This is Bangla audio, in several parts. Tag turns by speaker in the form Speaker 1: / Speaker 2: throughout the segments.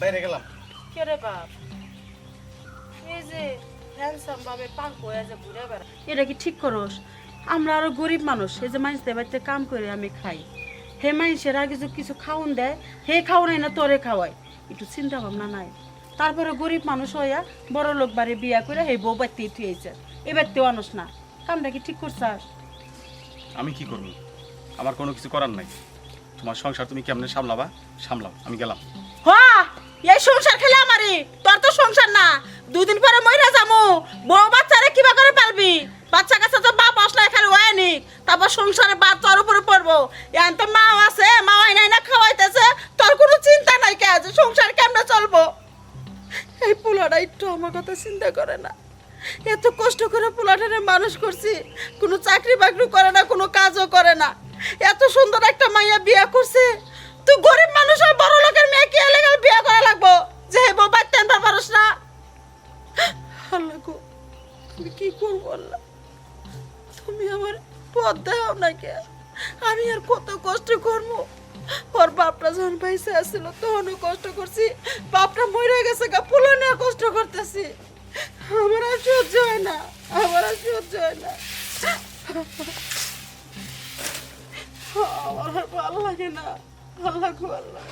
Speaker 1: বাইরে গেলাম।
Speaker 2: কে রে বাপ? এই যে হ্যান্ডসাম ভাবে পাঙ্ক হয়ে যে ঘুরে বেড়া। এটা কি ঠিক করস? আমরা আরও গরিব মানুষ এই যে মানুষদের বাড়িতে কাম করে আমি খাই। হে মানুষের আগে যে কিছু খাওন দেয় হে খাওয়াই না তোরে খাওয়াই। একটু চিন্তা ভাবনা নাই। তারপরে গরিব মানুষ হইয়া বড় লোক বাড়ি বিয়া করে হে বউ বাড়তে তুইছে এবার তেও আনস না। কামটা কি ঠিক করছাস?
Speaker 1: আমি কি করব? আমার কোনো কিছু করার নাই। তোমার সংসার তুমি কেমনে সামলাবা? সামলাও আমি গেলাম।
Speaker 2: হ্যাঁ! এই সংসার খেলে আমারই। তোর তো সংসার না। দুদিন পরে মইরা যামু। বউ বাচ্চারে কিবা করে পালবি বাচ্চা কাছে তো বাপ আসলে খালি ওয়ানি তারপর সংসারে বাদ তোর উপরে পড়ব। এখন তো মা আছে মা হয় নাই না খাওয়াইতেছে। তোর কোনো চিন্তা নাই কে যে সংসার কেমনে চলবো? এই পোলাটা একটু আমার কথা চিন্তা করে না। এত কষ্ট করে পোলাটারে মানুষ করছি। কোনো চাকরি বাকরি করে না, কোনো কাজও করে না। এত সুন্দর একটা মাইয়া বিয়া করছে। তুই গরিব মানুষ আর বড় লোকের মেয়ে কি এলাকার বিয়া করা লাগবো? যে হে বাচ্চা আনতে পারস না। আল্লাহ আমি কি করব আল্লাহ তুমি আমার পথ দাও না কে? আমি আর কত কষ্ট করব? ওর বাপটা যখন পয়সা আসছিল, তখনও কষ্ট করছি। বাপটা মরে গেছে গা, পুলো নিয়ে কষ্ট করতেছি। আমার আর সহ্য হয় না, আমার আর সহ্য হয় না। আমার ভালো লাগে না। আল্লাহ গো আল্লাহ।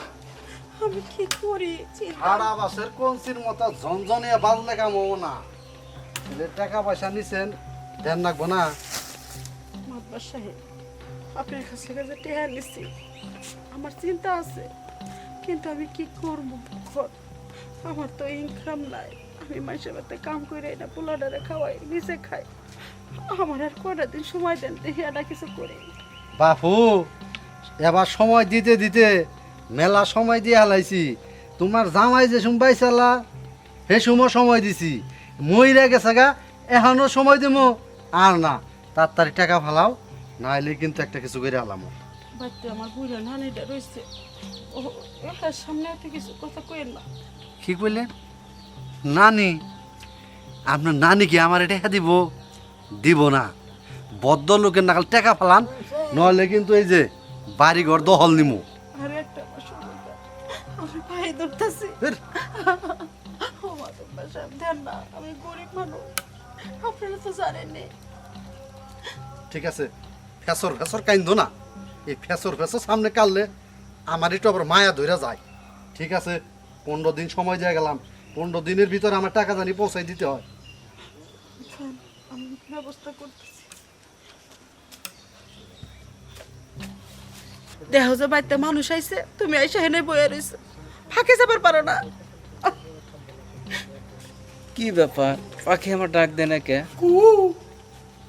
Speaker 2: আমি কি করি?
Speaker 3: ভাড়া বাসের কঞ্চির মতো ঝনঝনিয়া বাজলে কামো না টাকা পয়সা নিছেন দেন রাখব না।
Speaker 2: মাতবার সাহেব আপনার কাছে কাছে টেহা নিচ্ছি আমার চিন্তা আছে। কিন্তু আমি কি করব ঘর আমার তো ইনকাম নাই। আমি মাসে বাতে কাম করে না পোলাডারে খাওয়াই নিজে খাই। আমার আর কটা দিন সময় দেন দেখি এটা কিছু করি।
Speaker 3: বাপু এবার সময় দিতে দিতে মেলা সময় দিয়ে হালাইছি। তোমার জামাই যে সময় চালা সে সময় সময় দিছি। মইরা গেছে গা এখনও সময় দিমু। আর না তাড়াতাড়ি টাকা ফালাও নাইলে কিন্তু একটা কিছু করে আলাম
Speaker 2: বাড়িতে আমার বুড়া নানিটা রয়েছে ও এটার সামনে এত কিছু কথা কইেন না।
Speaker 3: কি কইলেন নানি আপনার নানি কি আমার এটা দিব? দিব না। বদ্ধ লোকের নাকাল টাকা ফালান নইলে কিন্তু এই যে বাড়ি ঘর দহল নিমু।
Speaker 2: আর একটা আমার সমস্যা আমি ভাই ধরতেছি।
Speaker 3: ফের।
Speaker 2: ও মাতব্বর সাহেব দেন না আমি গরিব মানুষ। আপনারা তো জানেননি
Speaker 3: ঠিক আছে ফেসর ফেসর কাইন্দ না। এই ফেসর ফেসর সামনে কাটলে আমার একটু আবার মায়া ধরে যায়। ঠিক আছে পনেরো দিন সময় দিয়ে গেলাম। পনেরো দিনের ভিতরে আমার টাকা জানি পৌঁছাই দিতে হয়।
Speaker 2: আমি ব্যবস্থা করতেছি। দেহ যে বাড়িতে মানুষ আইছে তুমি আইসা হেনে বয়ে রইছো। ফাঁকে যাবার পারো না।
Speaker 4: কি ব্যাপার? পাখি আমার ডাক দেয় না কে?
Speaker 2: কু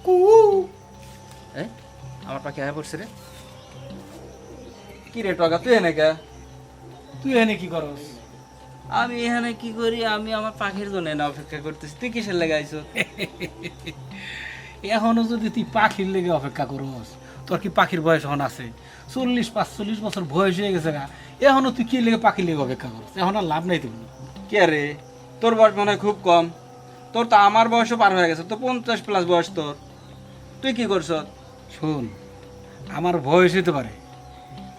Speaker 2: কু?
Speaker 4: আমার পাখি আয় পড়ছে রে। কি রে টকা তুই এনে কে?
Speaker 5: তুই এনে কি করস?
Speaker 4: আমি এখানে কি করি? আমি আমার পাখির জন্য না অপেক্ষা করতেছি। তুই কিসের লেগে আইছো?
Speaker 5: এখনও যদি তুই পাখির লেগে অপেক্ষা করস তোর কি পাখির বয়স এখন আছে? চল্লিশ পাঁচচল্লিশ বছর বয়স হয়ে গেছে গা এখনও তুই কি লেগে পাখি লেগে অপেক্ষা করস এখন আর লাভ নাই তুমি
Speaker 4: কে রে? তোর বয়স মনে হয় খুব কম। তোর তো আমার বয়সও পার হয়ে গেছে তো পঞ্চাশ প্লাস বয়স তোর। তুই কি করছ
Speaker 5: শোন আমার বয়স হতে পারে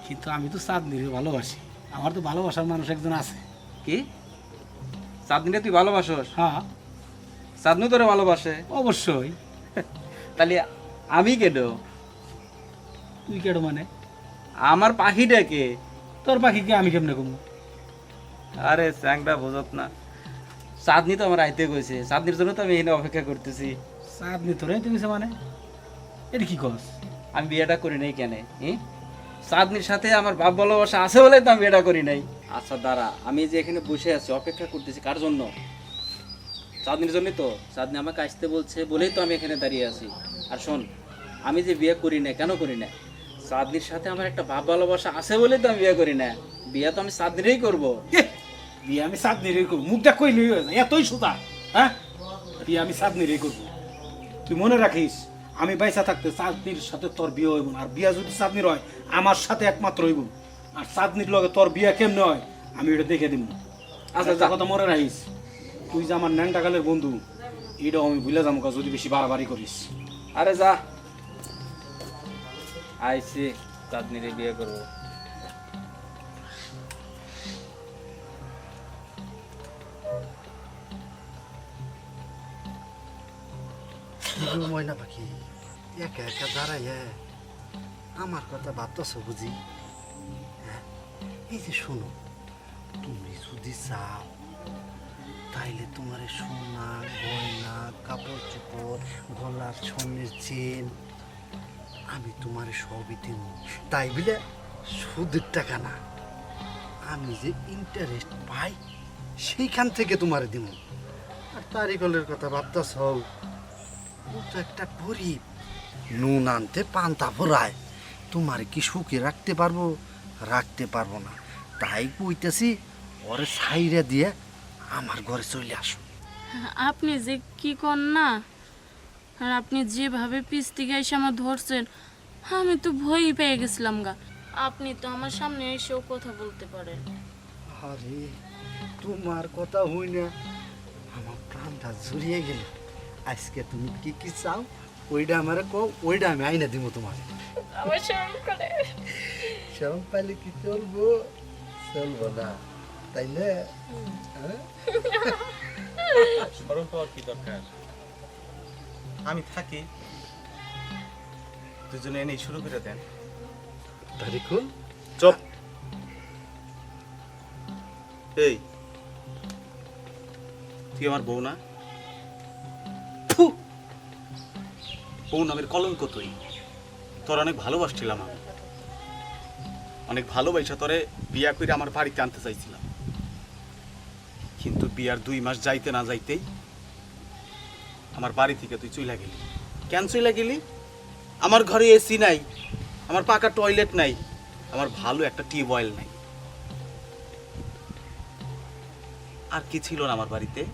Speaker 5: কিন্তু আমি তো চাঁদনিরে ভালোবাসি। আমার তো ভালোবাসার মানুষ একজন আছে।
Speaker 4: কি? চাঁদনিরে তুই ভালোবাসস?
Speaker 5: হ্যাঁ।
Speaker 4: চাঁদনি তোরে ভালোবাসে?
Speaker 5: অবশ্যই।
Speaker 4: তাহলে আমি কেন?
Speaker 5: তুই কেন মানে?
Speaker 4: আমার পাখিটাকে
Speaker 5: তোর পাখিকে আমি কেমনে কমু?
Speaker 4: আরে চ্যাংটা বোঝত না। চাঁদনি তো আমার আইতে গেছে চাঁদনির জন্য তো আমি এখানে অপেক্ষা করতেছি।
Speaker 5: চাঁদনি তোরাই তুমি মানে? এটা কি কস?
Speaker 4: আমি বিয়েটা করি নাই কেন হুম চাঁদনির সাথে আমার বাপ ভালোবাসা আছে বলে তো আমি বিয়েটা করি নাই। আচ্ছা দাঁড়া। আমি যে এখানে বসে আছি অপেক্ষা করতেছি কার জন্য? চাঁদনির জন্যই তো। চাঁদনি আমাকে আসতে বলছে বলেই তো আমি এখানে দাঁড়িয়ে আছি। আর শোন আমি যে বিয়ে করি না কেন করি না চাঁদনির সাথে আমার একটা ভাব ভালোবাসা আছে বলেই তো আমি বিয়ে করি না। বিয়ে তো আমি চাঁদনিরই করব।
Speaker 5: বিয়ে আমি চাঁদনি রে করব। মুখটা কইলেই হয়ে যায় এতই সুতা হ্যাঁ? বিয়ে আমি চাঁদনি রে করব। তুই মনে রাখিস আমি বাইসা থাকতে চাঁদনির সাথে তোর বিয়ে হইব আর বিয়া যদি চাঁদনির হয় আমার সাথে একমাত্র হইব। আর চাঁদনির লগে তোর বিয়ে কেমনে হয় আমি এটা দেখে দিব।
Speaker 4: আচ্ছা,
Speaker 5: আচ্ছা
Speaker 4: যা।
Speaker 5: কথা মনে রাখিস তুই যে আমার ন্যাংটাকালের বন্ধু এটাও আমি ভুলে যাব যদি বেশি বাড়াবাড়ি করিস।
Speaker 4: আরে যা আইসি চাঁদনিরে বিয়ে করব।
Speaker 3: ময়না পাখি, একা একা দাঁড়াই আমার কথা ভাবতেছ বুঝি? হ্যাঁ? এই যে শোনো, তুমি যদি চাও, তাইলে তোমার সোনা, গয়না, কাপড় চোপড়, গলার সোনের চেন আমি তোমার সবই দিব তাই বলে সুদের টাকা না। আমি যে ইন্টারেস্ট পাই, সেইখান থেকে তোমার দিব। আর তারিকলের কথা ভাবতেছ, ও তো একটা গরিব। নুন আনতে পান্তা ফোরায় তোমার কি সুখে রাখতে পারব? রাখতে পারব না। তাই কইতেছি, ওরে সাইরে দিয়ে আমার ঘরে চলে আসো।
Speaker 6: আপনি যে কি কর না আর আপনি যেভাবে পিস থেকে এসে আমার ধরছেন আমি তো ভয়ই পেয়ে গেছিলাম গা। আপনি তো আমার সামনে এসেও কথা বলতে পারেন।
Speaker 3: আরে তোমার কথা হই না। আমার প্রাণটা জড়িয়ে গেল। আজকে তুমি কি কি চাও ওইটা আমার কও ওইটা আমি আইনা দিব তোমার।
Speaker 6: আমার শরম করে।
Speaker 3: পাইলে কি চলবো? চলবো না তাই না হ্যাঁ?
Speaker 1: স্মরণ পাওয়ার কি দরকার? আমি থাকি। দুজনে এনেই শুরু করে দেন।
Speaker 3: তারিকুল?
Speaker 1: চপ। এই। তুই আমার বউ না? বউ নামের কলঙ্ক তুই। তোর অনেক ভালোবাসছিলাম আমি। অনেক ভালোবাসা তোরে বিয়া করে আমার বাড়িতে আনতে চাইছিলাম। কিন্তু বিয়ার দুই মাস যাইতে না যাইতেই আমার বাড়ি থেকে তুই চইলা গেলি। কেন চইলা গেলি? আমার ঘরে এসি নাই আমার পাকা টয়লেট নাই আমার ভালো একটা টিউবওয়েল নাই। আর কি ছিল না আমার বাড়িতে?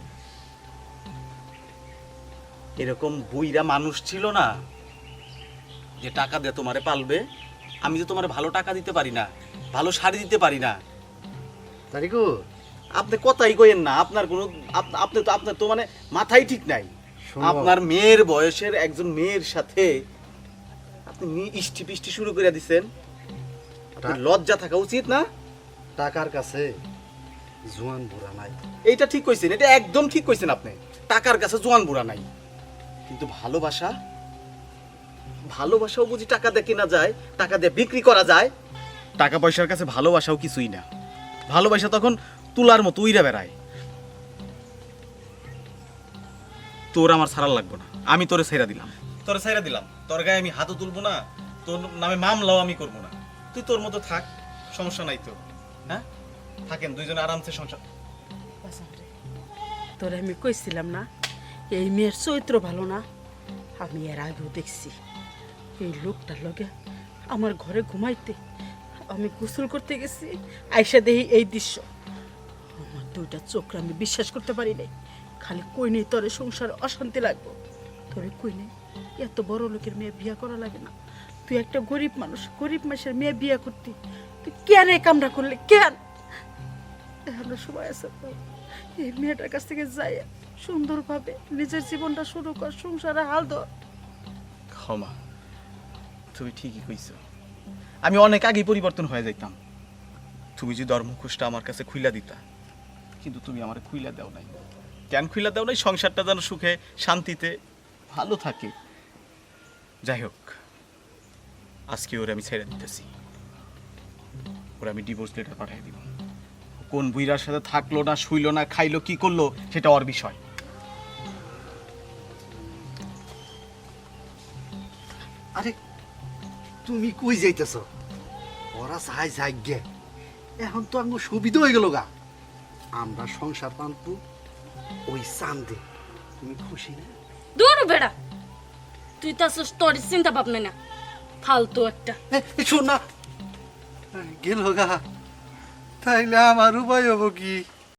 Speaker 1: এরকম বইরা মানুষ ছিল না যে টাকা দিয়ে তোমারে পালবে। আমি যে তোমারে ভালো টাকা দিতে পারি না ভালো শাড়ি দিতে পারি না।
Speaker 3: তারিকুল।
Speaker 1: আপনি কথাই কইেন না আপনার কোনো আপ- আপনি তো আপনার তো মানে মাথাই ঠিক নাই। আপনার মেয়ের বয়সের একজন মেয়ের সাথে আপনি ইষ্টি পিষ্টি শুরু করে দিছেন। আপনার লজ্জা থাকা উচিত না?
Speaker 3: টাকার কাছে জোয়ান বুড়া নাই।
Speaker 1: এইটা ঠিক কইছেন এটা একদম ঠিক কইছেন আপনি। টাকার কাছে জোয়ান বুড়া নাই। কিন্তু ভালোবাসা ভালোবাসাও বুঝি টাকা দিয়ে কেনা যায় টাকা দিয়ে বিক্রি করা যায়। টাকা পয়সার কাছে ভালোবাসাও কিছুই না। ভালোবাসা তখন তুলার মতো উইরা বেড়ায়। তোর আমার ছাড়ার লাগবো না। আমি তোরে ছেড়া দিলাম। তোরে ছেড়া দিলাম। তোর গায়ে আমি হাতও তুলবো না তোর নামে মামলাও আমি করব না। তুই তোর মতো থাক সমস্যা নাই তো হ্যাঁ? থাকেন দুইজনে আরামসে সংসার।
Speaker 2: তোরে আমি কইছিলাম না এই মেয়ের চরিত্র ভালো না। আমি এর আগেও দেখছি এই লোকটার লগে আমার ঘরে ঘুমাইতে আমি গোসল করতে গেছি আইসা দেখি এই দৃশ্য। আমার দুইটা চোখ আমি বিশ্বাস করতে পারি নাই। খালি কই নেই তোরে সংসার অশান্তি লাগবো। তোরে কই নেই এত বড় লোকের মেয়ে বিয়া করা লাগে না। তুই একটা গরিব মানুষ, গরিব মানুষের মেয়ে বিয়া করতি। তুই কেন এই কামটা করলি? কেন? এখনও সময় আছে তো। এই মেয়েটার কাছ থেকে যাই, সুন্দরভাবে নিজের জীবনটা শুরু কর, সংসারে হাল ধর।
Speaker 1: ক্ষমা, তুমি ঠিকই কইছো। আমি অনেক আগে পরিবর্তন হয়ে যাইতাম। তুমি যে ধর্মখোষটা আমার কাছে খুইলা দিতা, কিন্তু তুমি আমার খুইলা দাও নাই। কেন খুলে দাও নাই, সংসারটা যেন সুখে, শান্তিতে ভালো থাকে। যাই হোক, আজকে ওরে আমি ছেড়ে দিতেছি। ওরে আমি ডিভোর্স লেটার পাঠিয়ে দিব। কোন বুইরার সাথে থাকল না, শুইলো না, খাইলো, কি করল, সেটা ওর বিষয়।
Speaker 3: আরে, তুমি কই যাইতেছ? ওরা গে এখন তো আমার সুবিধা হয়ে গেল গা। আমরা সংসার পান্তু ওই চান্দে তুমি খুশি না?
Speaker 6: দূর বেড়া। তুই তো আসলে তোর চিন্তা ভাবনা না। ফালতু একটা।
Speaker 3: শোন না। গেল গা। তাইলে আমার উপায় হব কি?